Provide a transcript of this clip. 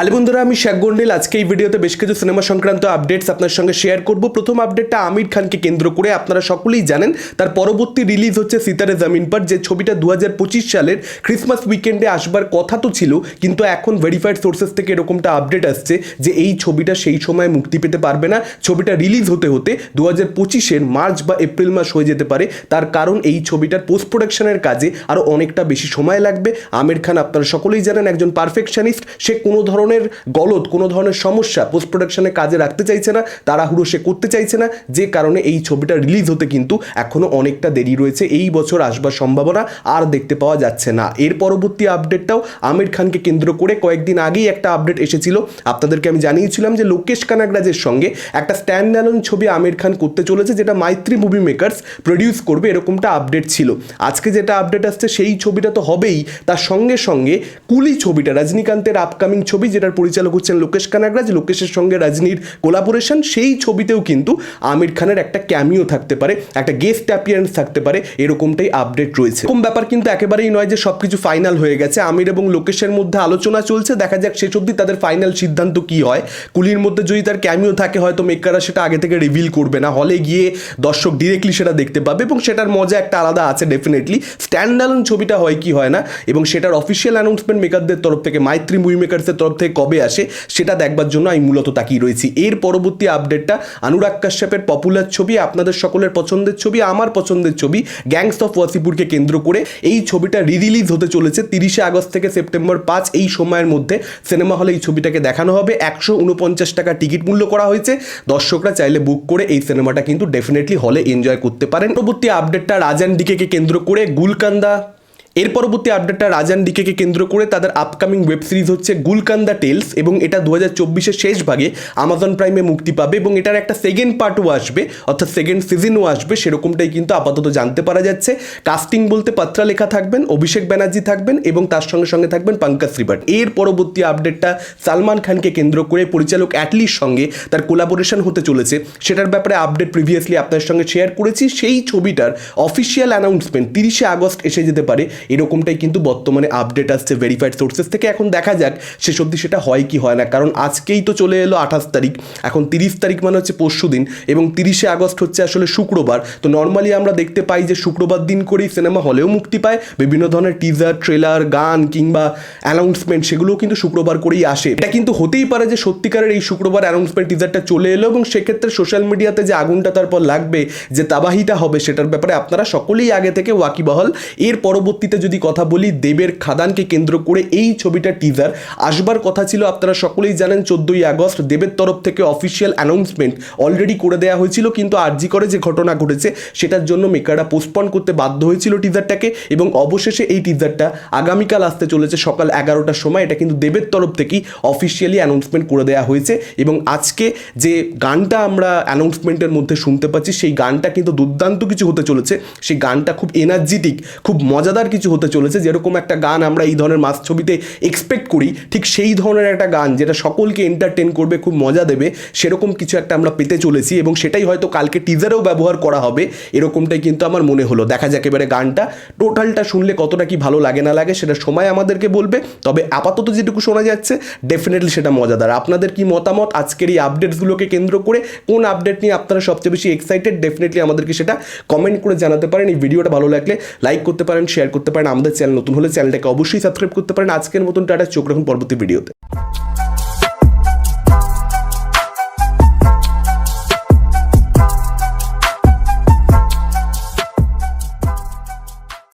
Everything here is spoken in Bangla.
আলে বন্ধুরা, আমি শেখ গন্ডেল। আজকে এই ভিডিওতে বেশ কিছু সিনেমা সংক্রান্ত আপডেটস আপনার সঙ্গে শেয়ার করব। প্রথম আপডেটটা আমির খানকে কেন্দ্র করে আপনারা সকলেই জানেন, তার পরবর্তী রিলিজ হচ্ছে সিতারে জামিন পার, যে ছবিটা দু হাজার পঁচিশ সালের ক্রিসমাস উইকেন্ডে আসবার কথা তো ছিল, কিন্তু এখন ভেরিফাইড সোর্সেস থেকে এরকমটা আপডেট আসছে যে এই ছবিটা সেই সময় মুক্তি পেতে পারবে না। ছবিটা রিলিজ হতে হতে দু হাজার পঁচিশের মার্চ বা এপ্রিল মাস হয়ে যেতে পারে। তার কারণ এই ছবিটার পোস্ট প্রোডাকশনের কাজে আরও অনেকটা বেশি সময় লাগবে। আমির খান আপনারা সকলেই জানেন, একজন পারফেকশনিস্ট সে কোনো ধরনের গলদ, কোনো ধরনের সমস্যা পোস্ট প্রোডাকশনে কাজে রাখতে চাইছে না, তাড়াহুড়ো সে করতে চাইছে না, যে কারণে এই ছবিটা রিলিজ হতে কিন্তু এখনও অনেকটা দেরি রয়েছে। এই বছর আসবার সম্ভাবনা আর দেখতে পাওয়া যাচ্ছে না। এর পরবর্তী আপডেটটাও আমির খানকে কেন্দ্র করে কয়েকদিন আগেই একটা আপডেট এসেছিল। আপনাদেরকে আমি জানিয়েছিলাম যে লোকেশ কানাগরাজের সঙ্গে একটা স্ট্যান্ড অ্যালোন ছবি আমির খান করতে চলেছে, যেটা মাইত্রী মুভি মেকার্স প্রডিউস করবে, এরকমটা আপডেট ছিল। আজকে যেটা আপডেট আসছে, সেই ছবিটা তো হবেই। তার সঙ্গে সঙ্গে কুলি ছবিটা, রজনীকান্তের আপকামিং ছবি যেটার পরিচালক হচ্ছেন লোকেশ কানাগরাজ। লোকেশের সঙ্গে রজনীর কোলাবোরেশন সেই ছবিতেও কিন্তু আমির খানের একটা ক্যামিও থাকতে পারে, একটা গেস্ট অ্যাপিয়ারেন্স থাকতে পারে, এরকমটাই আপডেট রয়েছে। এরকম ব্যাপার কিন্তু একেবারেই নয় যে সব কিছু ফাইনাল হয়ে গেছে। আমির এবং লোকেশের মধ্যে আলোচনা চলছে, দেখা যাক শেষ অবধি তাদের ফাইনাল সিদ্ধান্ত কি হয়। কুলির মধ্যে যদি তার ক্যামিও থাকে, হয়তো মেকাররা সেটা আগে থেকে রিভিল করবে না। হলে গিয়ে দর্শক ডিরেক্টলি সেটা দেখতে পাবে এবং সেটার মজা একটা আলাদা আছে ডেফিনেটলি স্ট্যান্ড ছবিটা হয় কি হয় না, এবং সেটার অফিসিয়াল অ্যানাউন্সমেন্ট মেকারদের তরফ থেকে মাইত্রী মুভি মেকার্সের তরফ থেকে কবে আসে সেটা দেখবার জন্য আমি মূলত তাকিয়ে রয়েছি। এর পরবর্তী আপডেটটা অনুরাগ কাশ্যপের পপুলার ছবি, আপনাদের সকলের পছন্দের ছবি, আমার পছন্দের ছবি গ্যাংস অফ ওয়াসিপুরকে কেন্দ্র করে এই ছবিটা রিলিজ হতে চলেছে তিরিশে আগস্ট থেকে সেপ্টেম্বর পাঁচ এই সময়ের মধ্যে। সিনেমা হলে এই ছবিটাকে দেখানো হবে। একশো উনপঞ্চাশ টাকা টিকিট মূল্য করা হয়েছে। দর্শকরা চাইলে বুক করে এই সিনেমাটা কিন্তু ডেফিনেটলি হলে এনজয় করতে পারেন। পরবর্তী আপডেটটা রাজান ডিকেকে কেন্দ্র করে গুলকান্দা এর পরবর্তী আপডেটটা রাজান ডিকেকে কেন্দ্র করে তাদের আপকামিং ওয়েব সিরিজ হচ্ছে গুলকান্দা টেলস এবং এটা দু হাজার শেষ ভাগে আমাজন প্রাইমে মুক্তি পাবে এবং এটার একটা সেকেন্ড পার্টও আসবে, অর্থাৎ সেকেন্ড সিজনও আসবে, সেরকমটাই কিন্তু আপাতত জানতে পারা যাচ্ছে। কাস্টিং বলতে পাত্রা লেখা থাকবেন, অভিষেক ব্যানার্জি থাকবেন এবং তার সঙ্গে সঙ্গে থাকবেন পঙ্কাজ ত্রিপাঠী। এর পরবর্তী আপডেটটা সালমান খানকে কেন্দ্র করে পরিচালক অ্যাটলির সঙ্গে তার কোলাবোরেশন হতে চলেছে। সেটার ব্যাপারে আপডেট প্রিভিয়াসলি আপনার সঙ্গে শেয়ার করেছি। সেই ছবিটার অফিসিয়াল অ্যানাউন্সমেন্ট তিরিশে আগস্ট এসে যেতে পারে। এরকমটাই কিন্তু বর্তমানে আপডেট আসছে ভেরিফাইড সোর্সেস থেকে। এখন দেখা যাক শেষ অবধি সেটা হয় কি হয় না। কারণ আজকেই তো চলে এলো আঠাশ তারিখ, এখন তিরিশ তারিখ মানে হচ্ছে পরশু দিন এবং তিরিশে আগস্ট হচ্ছে আসলে শুক্রবার। তো নর্মালি আমরা দেখতে পাই যে শুক্রবার দিন করেই সিনেমা হলেও মুক্তি পায়। বিভিন্ন ধরনের টিজার ট্রেলার গান কিংবা অ্যানাউন্সমেন্ট সেগুলোও কিন্তু শুক্রবার করেই আসে। এটা কিন্তু হতেই পারে যে সত্যিকারের এই শুক্রবার অ্যানাউন্সমেন্ট টিজারটা চলে এলো এবং সেক্ষেত্রে সোশ্যাল মিডিয়াতে যে আগুনটা তারপর লাগবে, যে তাবাহিটা হবে, সেটার ব্যাপারে আপনারা সকলেই আগে থেকে ওয়াকিবহল। এর পরবর্তীতে যদি কথা বলি, দেবের খাদানকে কেন্দ্র করে এই ছবিটার টিজার আসবার কথা ছিল, আপনারা সকলেই জানেন, চোদ্দোই আগস্ট দেবের তরফ থেকে অফিসিয়াল অ্যানাউন্সমেন্ট অলরেডি করে দেওয়া হয়েছিল, কিন্তু আরজি করে যে ঘটনা ঘটেছে, সেটার জন্য মেকাররা পোস্টপন করতে বাধ্য হয়েছিল টিজারটাকে এবং অবশেষে এই টিজারটা আগামীকাল আসতে চলেছে সকাল এগারোটার সময়। এটা কিন্তু দেবের তরফ থেকেই অফিসিয়ালি অ্যানাউন্সমেন্ট করে দেওয়া হয়েছে এবং আজকে যে গানটা আমরা অ্যানাউন্সমেন্টের মধ্যে শুনতে পাচ্ছি, সেই গানটা কিন্তু দুর্দান্ত কিছু হতে চলেছে। সেই গানটা খুব এনার্জেটিক খুব মজাদার কিছু হতে চলেছে। যেরকম একটা গান আমরা এই ধরনের মাস ছবিতে এক্সপেক্ট করি, ঠিক সেই ধরনের একটা গান যেটা সকলকে এন্টারটেন করবে, খুব মজা দেবে, সেরকম কিছু একটা আমরা পেতে চলেছি এবং সেটাই হয়তো কালকে টিজারেও ব্যবহার করা হবে, এরকমটাই কিন্তু আমার মনে হলো। দেখা যাক এবারে গানটা টোটালটা শুনলে কতটা কি ভালো লাগে না লাগে সেটা সময় আমাদেরকে বলবে, তবে আপাতত যেটুকু শোনা যাচ্ছে ডেফিনেটলি সেটা মজাদার। আপনাদের কি মতামত আজকের এই আপডেটসগুলোকে কেন্দ্র করে, কোন আপডেট নিয়ে আপনারা সবচেয়ে বেশি এক্সাইটেড ডেফিনেটলি আমাদেরকে সেটা কমেন্ট করে জানাতে পারেন। এই ভিডিওটা ভালো লাগলে লাইক করতে পারেন শেয়ার করতে পারেন আমাদের চ্যানেল, নতুন হলে চ্যানেলটাকে অবশ্যই সাবস্ক্রাইব করতে পারেন। আজকের মতন টাটা, চোখ রাখুন পরবর্তী ভিডিওতে।